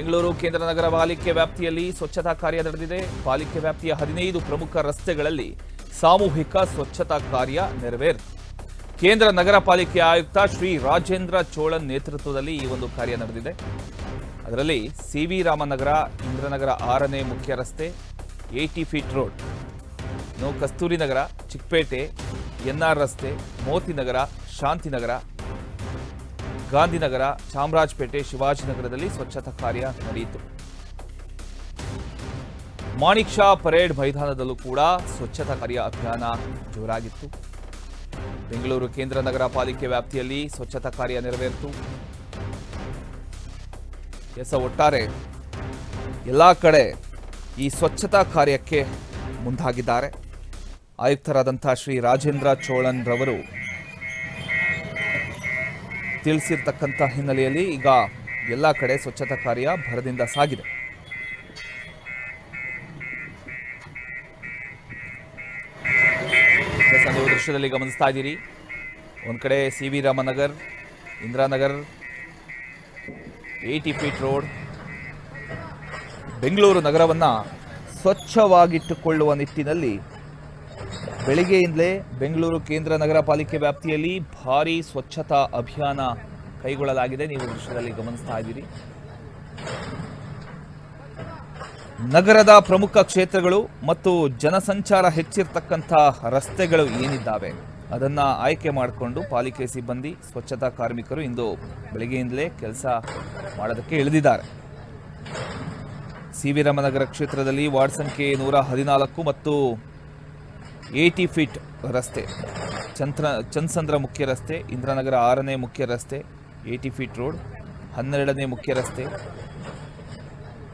ಬೆಂಗಳೂರು ಕೇಂದ್ರ ನಗರ ಪಾಲಿಕೆ ವ್ಯಾಪ್ತಿಯಲ್ಲಿ ಸ್ವಚ್ಛತಾ ಕಾರ್ಯ ನಡೆದಿದೆ. ಪಾಲಿಕೆ ವ್ಯಾಪ್ತಿಯ ಹದಿನೈದು ಪ್ರಮುಖ ರಸ್ತೆಗಳಲ್ಲಿ ಸಾಮೂಹಿಕ ಸ್ವಚ್ಛತಾ ಕಾರ್ಯ ನೆರವೇರಿತು ಕೇಂದ್ರ ನಗರ ಪಾಲಿಕೆ ಆಯುಕ್ತ ಶ್ರೀ ರಾಜೇಂದ್ರ ಚೋಳನ್ ನೇತೃತ್ವದಲ್ಲಿ ಈ ಒಂದು ಕಾರ್ಯ ನಡೆದಿದೆ. ಅದರಲ್ಲಿ ಸಿ ವಿ ರಾಮನಗರ, ಇಂದ್ರನಗರ ಆರನೇ ಮುಖ್ಯ ರಸ್ತೆ, ಏಯ್ಟಿ ಫೀಟ್ ರೋಡ್ ಇನ್ನು ಕಸ್ತೂರಿ ನಗರ, ಚಿಕ್ಕಪೇಟೆ ಎನ್ಆರ್ ರಸ್ತೆ, ಮೋತಿ ನಗರ, ಶಾಂತಿನಗರ ಗಾಂಧಿನಗರ ಚಾಮರಾಜಪೇಟೆ ಶಿವಾಜಿನಗರದಲ್ಲಿ ಸ್ವಚ್ಛತಾ ಕಾರ್ಯ ನಡೆಯಿತು. ಮಾಣಿಕ್ ಶಾ ಪರೇಡ್ ಮೈದಾನದಲ್ಲೂ ಕೂಡ ಸ್ವಚ್ಛತಾ ಕಾರ್ಯ ಅಭಿಯಾನ ಜೋರಾಗಿತ್ತು. ಬೆಂಗಳೂರು ಕೇಂದ್ರ ನಗರ ಪಾಲಿಕೆ ವ್ಯಾಪ್ತಿಯಲ್ಲಿ ಸ್ವಚ್ಛತಾ ಕಾರ್ಯ ನೆರವೇರಿತು. ಎಸ ಒಟ್ಟಾರೆ ಎಲ್ಲ ಕಡೆ ಈ ಸ್ವಚ್ಛತಾ ಕಾರ್ಯಕ್ಕೆ ಮುಂದಾಗಿದ್ದಾರೆ. ಆಯುಕ್ತರಾದಂಥ ಶ್ರೀ ರಾಜೇಂದ್ರ ಚೋಳನ್ ರವರು ತಿಳಿಸಿರ್ತಕ್ಕಂಥ ಹಿನ್ನೆಲೆಯಲ್ಲಿ ಈಗ ಎಲ್ಲ ಕಡೆ ಸ್ವಚ್ಛತಾ ಕಾರ್ಯ ಭರದಿಂದ ಸಾಗಿದೆ. ದೃಶ್ಯದಲ್ಲಿ ಗಮನಿಸ್ತಾ ಇದ್ದೀರಿ. ಒಂದು ಕಡೆ C V Ramanagar Indiranagar eighty feet road, Bengaluru ನಗರವನ್ನು ಸ್ವಚ್ಛವಾಗಿಟ್ಟುಕೊಳ್ಳುವ ನಿಟ್ಟಿನಲ್ಲಿ ಬೆಳಿಗ್ಗೆಯಿಂದಲೇ ಬೆಂಗಳೂರು ಕೇಂದ್ರ ನಗರ ಪಾಲಿಕೆ ವ್ಯಾಪ್ತಿಯಲ್ಲಿ ಭಾರಿ ಸ್ವಚ್ಛತಾ ಅಭಿಯಾನ ಕೈಗೊಳ್ಳಲಾಗಿದೆ. ನೀವು ದೃಶ್ಯದಲ್ಲಿ ಗಮನಿಸ್ತಾ ಇದ್ದೀರಿ. ನಗರದ ಪ್ರಮುಖ ಕ್ಷೇತ್ರಗಳು ಮತ್ತು ಜನಸಂಚಾರ ಹೆಚ್ಚಿರತಕ್ಕಂಥ ರಸ್ತೆಗಳು ಏನಿದ್ದಾವೆ ಅದನ್ನು ಆಯ್ಕೆ ಮಾಡಿಕೊಂಡು ಪಾಲಿಕೆ ಸಿಬ್ಬಂದಿ, ಸ್ವಚ್ಛತಾ ಕಾರ್ಮಿಕರು ಇಂದು ಬೆಳಗ್ಗೆಯಿಂದಲೇ ಕೆಲಸ ಮಾಡೋದಕ್ಕೆ ಇಳಿದಿದ್ದಾರೆ. ಸಿ ವಿ ರಾಮನಗರ ಕ್ಷೇತ್ರದಲ್ಲಿ ವಾರ್ಡ್ ಸಂಖ್ಯೆ ನೂರ ಹದಿನಾಲ್ಕು ಮತ್ತು ಏಯ್ಟಿ ಫೀಟ್ ರಸ್ತೆ, ಚಂದ್ರ ಚಂದ್ಸಂದ್ರ ಮುಖ್ಯ ರಸ್ತೆ, ಇಂದ್ರನಗರ ಆರನೇ ಮುಖ್ಯ ರಸ್ತೆ, ಏಯ್ಟಿ ಫೀಟ್ ರೋಡ್, ಹನ್ನೆರಡನೇ ಮುಖ್ಯ ರಸ್ತೆ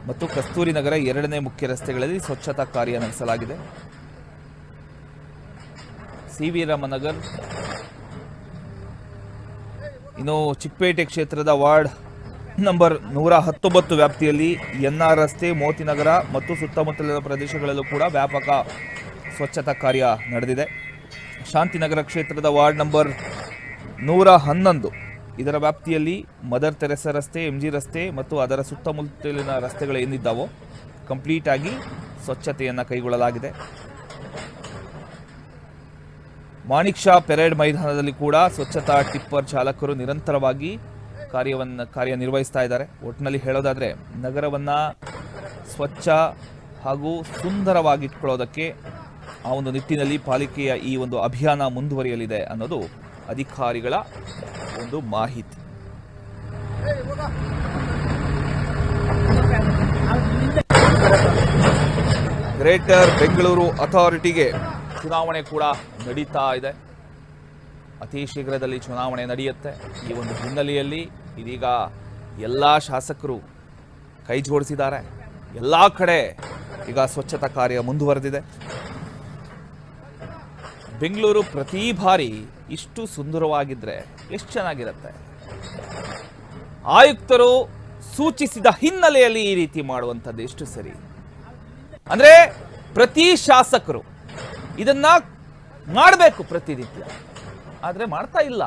ಮತ್ತು ಕಸ್ತೂರಿ ನಗರ ಎರಡನೇ ಮುಖ್ಯ ರಸ್ತೆಗಳಲ್ಲಿ ಸ್ವಚ್ಛತಾ ಕಾರ್ಯ ನಡೆಸಲಾಗಿದೆ. ಸಿ ವಿ ರಾಮನಗರ್, ಇನ್ನು ಚಿಕ್ಕಪೇಟೆ ಕ್ಷೇತ್ರದ ವಾರ್ಡ್ ನಂಬರ್ ನೂರ ಹತ್ತೊಂಬತ್ತು ವ್ಯಾಪ್ತಿಯಲ್ಲಿ ಎನ್ ಆರ್ ರಸ್ತೆ, ಮೋತಿನಗರ ಮತ್ತು ಸುತ್ತಮುತ್ತಲಿನ ಪ್ರದೇಶಗಳಲ್ಲೂ ಕೂಡ ವ್ಯಾಪಕ ಸ್ವಚ್ಛತಾ ಕಾರ್ಯ ನಡೆದಿದೆ. ಶಾಂತಿನಗರ ಕ್ಷೇತ್ರದ ವಾರ್ಡ್ ನಂಬರ್ ನೂರ ಹನ್ನೊಂದು. ಇದರ ವ್ಯಾಪ್ತಿಯಲ್ಲಿ ಮದರ್ ತೆರೆಸ ರಸ್ತೆ ಎಂ ಜಿ ರಸ್ತೆ ಮತ್ತು ಅದರ ಸುತ್ತಮುತ್ತಲಿನ ರಸ್ತೆಗಳು ಏನಿದ್ದಾವೋ ಕಂಪ್ಲೀಟಾಗಿ ಸ್ವಚ್ಛತೆಯನ್ನು ಕೈಗೊಳ್ಳಲಾಗಿದೆ. ಮಾಣಿಕ್ ಶಾ ಪೆರೇಡ್ ಮೈದಾನದಲ್ಲಿ ಕೂಡ ಸ್ವಚ್ಛತಾ ಟಿಪ್ಪರ್ ಚಾಲಕರು ನಿರಂತರವಾಗಿ ಕಾರ್ಯವನ್ನು ಕಾರ್ಯನಿರ್ವಹಿಸ್ತಾ ಇದ್ದಾರೆ. ಒಟ್ಟಿನಲ್ಲಿ ಹೇಳೋದಾದರೆ ನಗರವನ್ನು ಸ್ವಚ್ಛ ಹಾಗೂ ಸುಂದರವಾಗಿಟ್ಕೊಳ್ಳೋದಕ್ಕೆ ಆ ಒಂದು ನಿಟ್ಟಿನಲ್ಲಿ ಪಾಲಿಕೆಯ ಈ ಒಂದು ಅಭಿಯಾನ ಮುಂದುವರಿಯಲಿದೆ ಅನ್ನೋದು ಅಧಿಕಾರಿಗಳ ಒಂದು ಮಾಹಿತಿ. ಗ್ರೇಟರ್ ಬೆಂಗಳೂರು ಅಥಾರಿಟಿಗೆ ಚುನಾವಣೆ ಕೂಡ ನಡೀತಾ ಇದೆ. ಅತಿ ಶೀಘ್ರದಲ್ಲಿ ಚುನಾವಣೆ ನಡೆಯುತ್ತೆ. ಈ ಒಂದು ಹಿನ್ನೆಲೆಯಲ್ಲಿ ಇದೀಗ ಎಲ್ಲ ಶಾಸಕರು ಕೈ ಜೋಡಿಸಿದ್ದಾರೆ. ಎಲ್ಲ ಕಡೆ ಈಗ ಸ್ವಚ್ಛತಾ ಕಾರ್ಯ ಮುಂದುವರೆದಿದೆ. ಬೆಂಗಳೂರು ಪ್ರತಿ ಬಾರಿ ಇಷ್ಟು ಸುಂದರವಾಗಿದ್ದರೆ ಎಷ್ಟು ಚೆನ್ನಾಗಿರುತ್ತೆ? ಆಯುಕ್ತರು ಸೂಚಿಸಿದ ಹಿನ್ನೆಲೆಯಲ್ಲಿ ಈ ರೀತಿ ಮಾಡುವಂಥದ್ದು ಎಷ್ಟು ಸರಿ? ಅಂದರೆ ಪ್ರತಿ ಶಾಸಕರು ಇದನ್ನ ಮಾಡಬೇಕು ಪ್ರತಿನಿತ್ಯ. ಆದರೆ ಮಾಡ್ತಾ ಇಲ್ಲ.